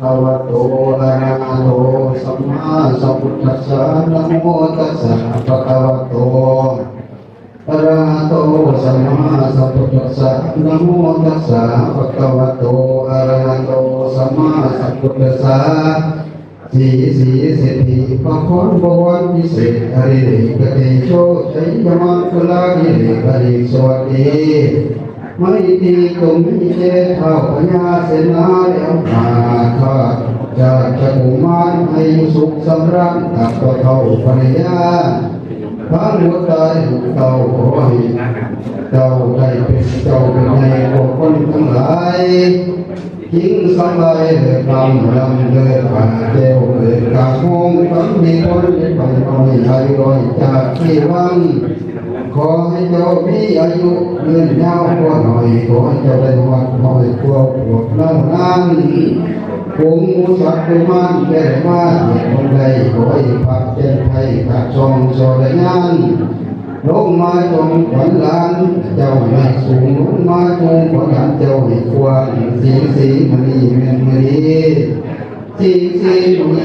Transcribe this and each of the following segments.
ภะวะโตอะระหะโตสัมมาสัมพุทธัสสะนะโมตัสสะภะคะวะโตอะระหะโตสัมมาสัมพุทธัสสะนะโมตัสสะภะคะวะโตอะระหะโตสัมมาสัมพุทธัสสะสีสีเศรษฐีพระพรบวรพิเศษอริริกติโชชัยมังคลาหิริกริสวัสดี ไม่ตีกงมิเจเท่าพญาเสนาแล้วมาข้าจะจะกุมารให้สุขสำราญกับตัวเท่าภรรยาทั้งหัวใจเต่าขอให้เจ้าได้เป็นเจ้าเป็นในพวกคนทั้งหลายทิ้งสบายเถิดลำลำเดินผ่านเจ้าเกิดกาคงฝันมีคนไปน้อยใจลอยจากที่วัง ขอให้เจ้ามีอายุยืนยาวกว่าหน่อย ขอให้เจ้าได้วัดหอยกว่าพวกเรานั้นคงมูสัตว์กุมารได้มาเห็นคนใดขอให้พักเจนไทยขัดชองโซดงานลงมาจงขวัญหลานเจ้าไม่สูงลงมาจงขวัญหลานเจ้าให้ควรสีสีมณีเมียนมณีสีสีมณี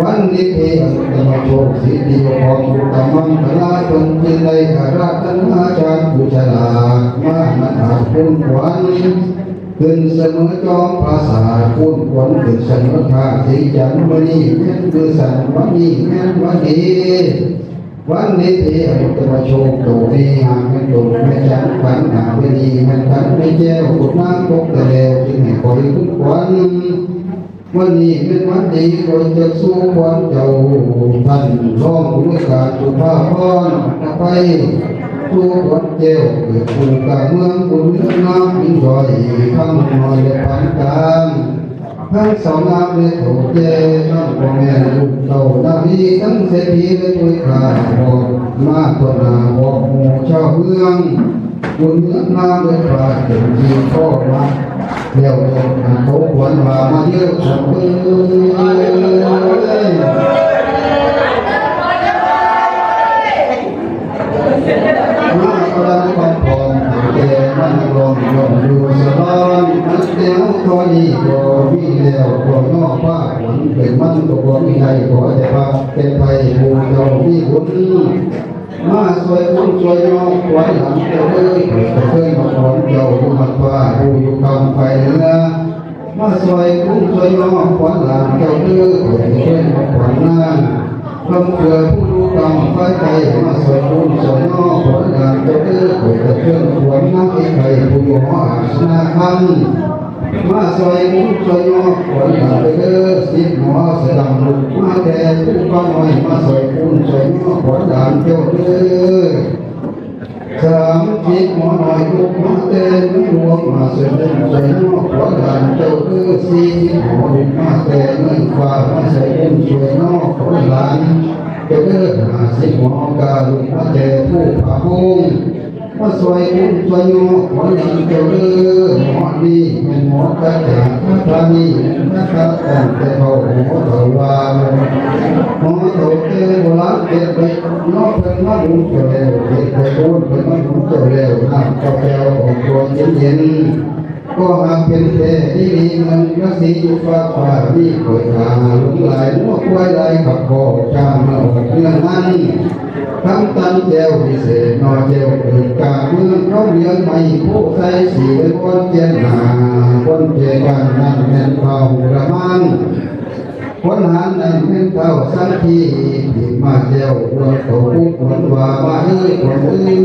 วันในเจ้ามันยิงกลัวดาสุนตะวันมันในเจ้ามันยิงกลัวกับหวงห้าเปลี่ยนเจมันในเจ้ามันยิงกลัวเสาจีลูกสาวมันมาแทนเป็นพงฟักฟ้าดีมันมือจะงาหัวเท่าวันแขนวันนี้วัตมโชคสิทธิของสุตมังพลาจงเป็นไรอาราธนาจารย์ผู้ฉลาดมามันาคุณขวัญขึ้นเสมอจอมภาษาคุณขวัญขึ้นเสมอท่าสีจันทร์วันนี้แม่นคือสันวันนี้แม่นวันนี้วันนี้เพอันตมโชคโตมีหางแม่นโดแม่จันขันหาเวนีม่นขันไม่แจ้วกุดนางตกตะเลวจึงให้คอยคุณวัญ วันนี้เป็นวันดีก็จะสู้ควันเจ้าท่านร้องด้วยการสุภาพพรไปสู้วันเจ้าเกิดภูกาเมืองบุญเมืองน้ำมินรอยทั้งน้อยและปานกลางทั้งสองน้ำและโถเจทั้งพ่อแม่ลูกเต่านาวีทั้งเศรษฐีและด้วยข้าบอกมาตัวนาบอกหมู่ชาวเมืองบุญเมืองน้ำและปลาเต็มที่พ่อมา เดี๋ยวเขาหวนมามาเยอะสองมือมากระดังความพร้อมเดี๋ยวมันลงลงดูสินัดเดียวตัวนี้ก็มีแล้วก็นอกผ้าหวนเป็นมันก็บ่มีใครขอแต่ว่าเป็นไปบูเจ้ามีบุญ มาสวยคุณสวยน้องไว้หลังเจ้าเอ้ยเปิดเคยมาขอนเจ้าอยู่มันฟ้าผู้อยู่กำไฟเนือมาสวยคุณสวยน้องขวัญหลังเจ้าเอ้ยเปิดเคยมาขวัญหน้าคำเกิดผู้ดูกำไฟใจมาสวยคุณสวยน้องขวัญหลังเจ้าเอ้ยเปิดเครื่องขวัญน้ำไอ้ไข่ผู้อยู่หออาสนาคัน มาซอยมุ้งซอยยอคนหาเด้อสิหมอสดังลุกมาแต่ผู้ฟังไว้มาซอยมุ้งซอยยอคนด่านเจ้าเด้อสามจิตหมอหน่อยลูกมาแต่ไม่รวมมาซอยมุ้งซอยยอคนดานเจ้าเด้อสี่หมอลูกมาแต่เงินฟ้ามาซอยมุ้งซอยยอคนหลานเจ้าเด้อหาสิหมอกาลูกมาแต่ผู้พาพุ่ง มาสวยอุ้มสวยโยขอยังเจ้าเด้อหมอดีเป็นหมอกระจ่างพระพานีนะครับแต่งแต่เขาหมอเถาวาหมอเถาเตโบราณเก็บไปนอกเพิ่นมาบุญเจ้าแล้วเก็บไปบุญเพิ่นมาบุญเจ้าแล้วน้ำกาแฟของตัวเย็นเย็นก็หากเป็นแท้ที่ดีมันก็สีอยู่ฟ้าฟ้ามีเกิดหาลุงหลายนัวควายลายขับคอจามเมื่อเรื่องนั้น นเจวพิเศษนอเจวเกิดกาเมืองเขาเลี้ยงไม่ผู้ใส่สีเป็นคนเจียนหาคนเจกันนั่นเป็นเฝ้ากระมังคนหันนั่นเป็นเฝ้าสังทีที่มาเจวรถเขาผู้คนว่ามาเอ้ยคนเอ้ย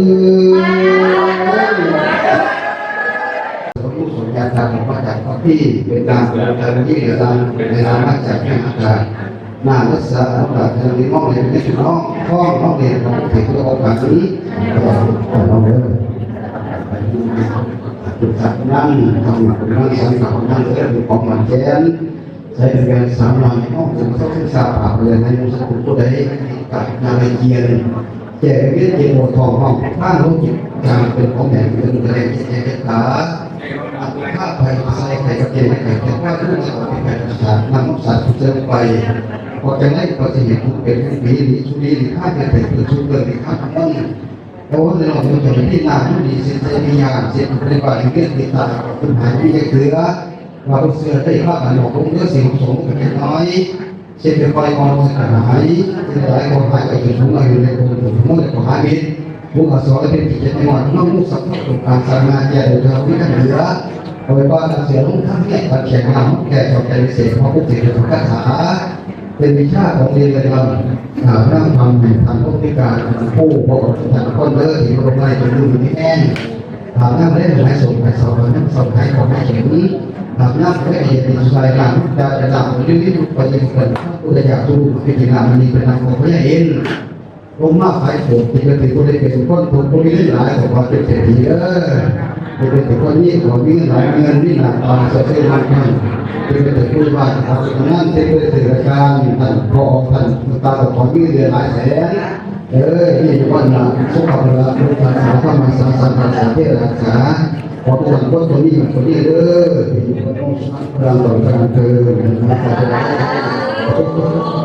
ผู้สนใจทางมาจากที่เป็นนามเป็นที่เหลือในนามมาจากแห่อากา ศน่ารักษาแบบเธอมีห้องเรียนไม่ถึงห้องห้องห้องเรียนของถึงตัวโอกาสนี้ก็ต้องเลิกจุดสัตว์นั่งทำหนักนั่งสังกัดนั่งเรื่องของมันแกน saya dengan sama oh saya ศึกษาปราบเลยในมุสลิมผู้ใดกับนางเกียนแก่เวียนเกียนโมทองห้องบ้านลูกจิตการเป็นของแห่งเป็นกระเด็นแก่ขาข้าไปใส่ไข่กับเกียนไข่แก่ว่าทุกสาวที่ไข่สารนำสารทุกเส้นไป พอจะได้ก็จะเห็นทุกเป็นปีนี้ชุดีนี้ข้าจะเป็นตัวชุดเลยข้าทำนี่แล้วว่าเราจะเป็นที่นาที่ดีเสียใจมียาเสียปฏิบัติเกิดติดตาเป็นหายมีใจะเกลือเราเสื่อได้ภาพอันของเนื้องสิ่งสงเป็นน้อยเช่นเป็นไฟมองสหายเป็นหลายคนหายไปถึงทุ่งอยู่ในคนถึงทุ่งในของหามิตรผู้อาสาเป็นกิจกรรมน้องมุสัมผัสกับการสร้างงานใหญ่โดยเราไม่กันเหลือโดยว่าเสียลงทั้งแก่การแข่งขันแก่ชาวใจเสียเพราะผู้ติดของคาถา เป็นวิชาของเรียนเลยเรานั่งทำทำผู้พิการผู้พบกับทางคนเลิศที่โรงไร่จนดูที่แน่หากนั่งเล่นหลายส่งไปสอบนั่งสอบให้ของให้เห็นหากนั่งไม่เห็นในสายหลังจะจะดับหรือที่ถูกไปยิงกันผู้ใดอยากรู้เป็นจริงมันมีเป็นนามของพระเอ็นลงมาขายผมที่เป็นถึงคนได้เป็นคนคนคนมีหลายของความเป็นเศรษฐีเออเป็นถึงคนนี้ของมีหลายเงินนี่หนายตาเสียเสียมันกัน เป็นถึงผู้ว่าของนั่นเป็นถึงราชการท่านพอท่านตาของมีเดือนหลายแสนเออที่วันละสุขภาพละลูกภานสาธรรมาสตร์ภาษาเทศรักษาขอผู้หลังคนตัวนี้คนนี้เด้อที่คนต้องรังต่อการเธอนะครับ